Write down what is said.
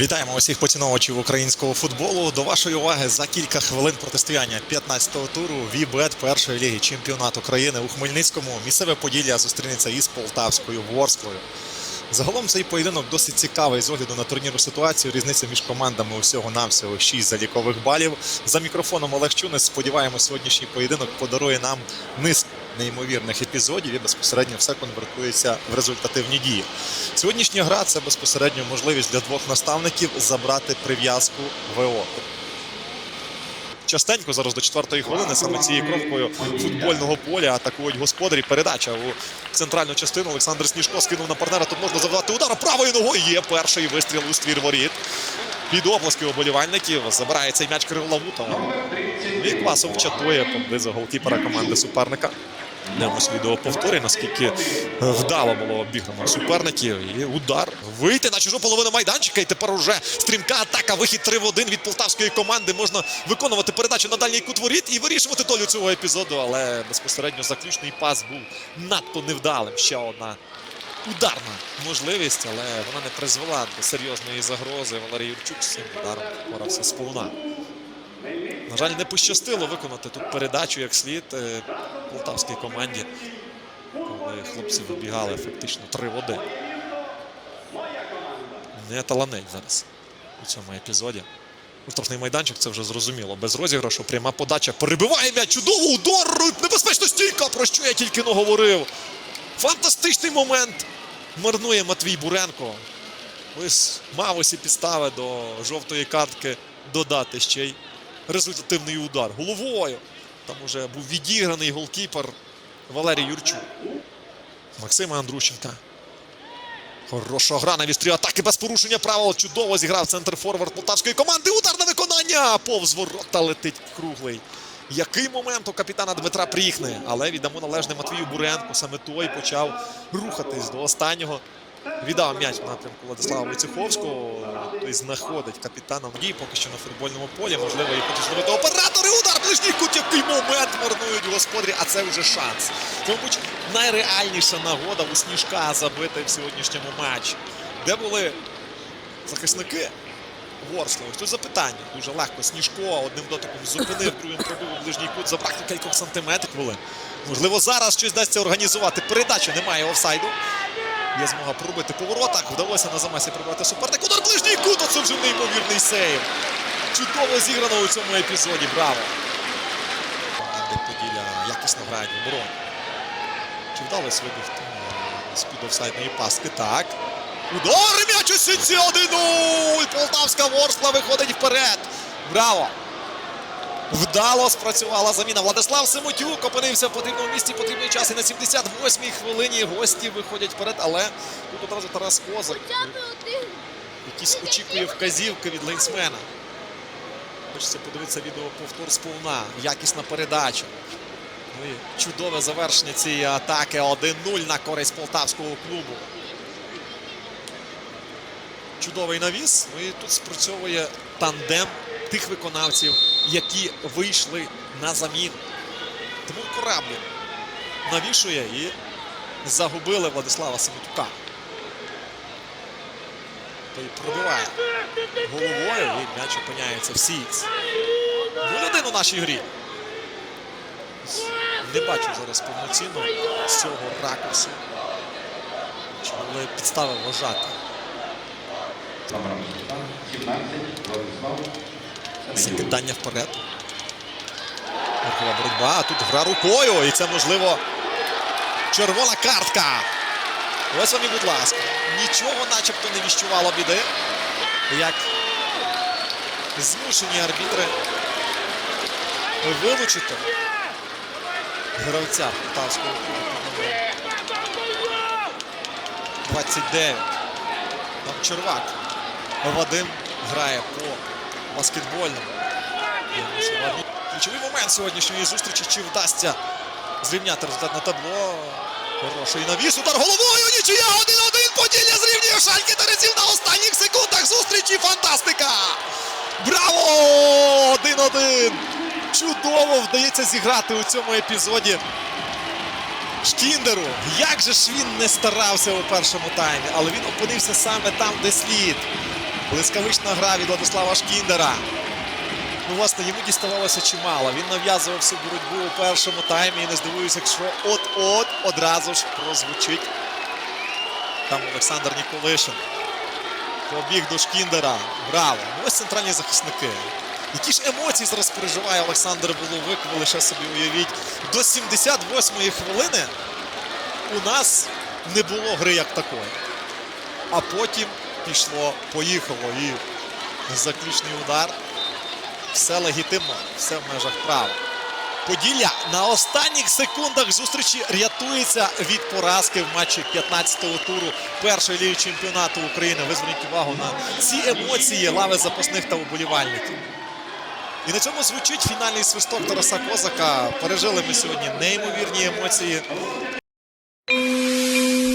Вітаємо усіх поціновувачів українського футболу. До вашої уваги за кілька хвилин протистояння 15-го туру Вібет першої ліги чемпіонату України у Хмельницькому. Місцеве Поділля зустрінеться із Полтавською Ворсклою. Загалом цей поєдинок досить цікавий з огляду на турнірну ситуацію. Різниця між командами усього навсього 6 залікових балів. За мікрофоном Олег Чунес. Сподіваємось, сьогоднішній поєдинок подарує нам низку неймовірних епізодів і безпосередньо все конвертується в результативні дії. Сьогоднішня гра це безпосередньо можливість для двох наставників забрати прив'язку ВО. Частенько зараз до четвертої хвилини саме цією кромкою футбольного поля атакують господарі. Передача у центральну частину. Олександр Сніжко скинув на партнера. Тут можна завдати удар правою ногою. Є перший вистріл у ствір воріт. Під оплески оболівальників забирає цей м'яч Кирило Лавута. І класом чатує поблизу голкіпера команди суперника. Дивимось відео повторі, наскільки е, вдало було обіграно суперників. І удар вийти на чужу половину майданчика. І тепер уже стрімка атака. Вихід 3 в 1 від полтавської команди. Можна виконувати передачу на дальній кут воріт і вирішувати долю цього епізоду. Але безпосередньо заключний пас був надто невдалим. Ще одна ударна можливість, але вона не призвела до серйозної загрози. Валерій Юрчук з цим ударом впорався сповна. На жаль, не пощастило виконати тут передачу як слід е, полтавській команді, коли хлопці вибігали фактично 3 в 1. Не таланить зараз у цьому епізоді. Штрафний майданчик, це вже зрозуміло. Без розіграшу, пряма подача. Перебиває м'яч. Чудово, удар! Небезпечно стійка, про що я тільки но говорив. Фантастичний момент. Марнує Матвій Буренко. Ось мав усі підстави до жовтої картки додати ще й результативний удар. Головою. Там уже був відіграний голкіпер Валерій Юрчук. Максима Андрущенка. Хороша гра на вістрі атаки без порушення правил. Чудово зіграв центр форвард полтавської команди. Удар на виконання. Повз ворота летить круглий. Який момент у капітана Дмитра Пріхни, але віддамо належне Матвію Буренку. Саме той почав рухатись до останнього. Віддав м'яч в напрямку Владислава Войцеховського. Той знаходить капітана Надії поки що на футбольному полі. Можливо, і хоче зробити оператори. Удар ближній кут. Який момент марнують господарі, а це вже шанс. Мабуть, найреальніша нагода у Сніжка забити в сьогоднішньому матчі. Де були захисники Ворслова? Ось Тут запитання. Дуже легко. Сніжко одним дотиком зупинив, другим пробив у ближній кут, забрав кількох сантиметрів. Хвилин. Можливо, зараз щось вдасться організувати. Передача немає офсайду. Є змога пробити по воротах. Вдалося на замасі прибрати суперник. Удар ближній кут. Оце вже неймовірний сейв. Чудово зіграно у цьому епізоді. Браво! Поділля якісно грають в обороні. Чи вдалося вибігти е, з-під офсайдної паски? Так. Удар м'яч у сітці 1-0! Полтавська Ворскла виходить вперед. Браво! Вдало спрацювала заміна. Владислав Семотюк опинився в потрібному місці. Потрібний час і на 78-й хвилині гості виходять вперед. Але тут одразу Тарас Козак. Якісь очікує вказівки від лейнсмена. Хочеться подивитися відео повтор сповна. Якісна передача. Ну і чудове завершення цієї атаки. 1-0 на користь полтавського клубу. Чудовий навіс. Ну і тут спрацьовує тандем тих виконавців, які вийшли на заміну. Тому кораблі навішує і загубили Владислава Семетюка. Той пробиває головою і м'яч опиняється в сітці. 0-1 у нашій грі. Не бачу зараз повноцінно цього ракурсу. Чи були підстави вважати. Закидання вперед. Верхова боротьба. А тут гра рукою. І це можливо червона картка. Ось вам і, будь ласка. Нічого начебто не віщувало біди. Як змушені арбітри вилучити гравця полтавського клубу 29. Там Червак. Вадим грає по баскетбольному. Ключовий момент сьогоднішньої зустрічі. Чи вдасться зрівняти результат на табло? Хороший навіс, удар головою. Нічия 1-1. Поділля зрівнює Шальки Терезів на останніх секундах зустрічі. Фантастика! Браво! 1-1. Чудово вдається зіграти у цьому епізоді. Шкіндеру. Як же ж він не старався у першому таймі, але він опинився саме там, де слід. Блискавична гра від Владислава Шкіндера. Ну, власне, йому діставалося чимало. Він нав'язував всю боротьбу у першому таймі і не здивуюся, якщо от-от одразу ж прозвучить. Там Олександр Ніколишин. Побіг до Шкіндера. Браво! Ну, ось центральні захисники. Які ж емоції зараз переживає Олександр Воловик, ви лише собі уявіть. До 78-ї хвилини у нас не було гри як такої. А потім пішло, поїхало. І заключний удар. Все легітимно, все в межах права. Поділля на останніх секундах зустрічі рятується від поразки в матчі 15-го туру першої ліги чемпіонату України. Ви зверніть увагу на ці емоції лави запасних та уболівальників. І на цьому звучить фінальний свисток Тараса Козака. Пережили ми сьогодні неймовірні емоції.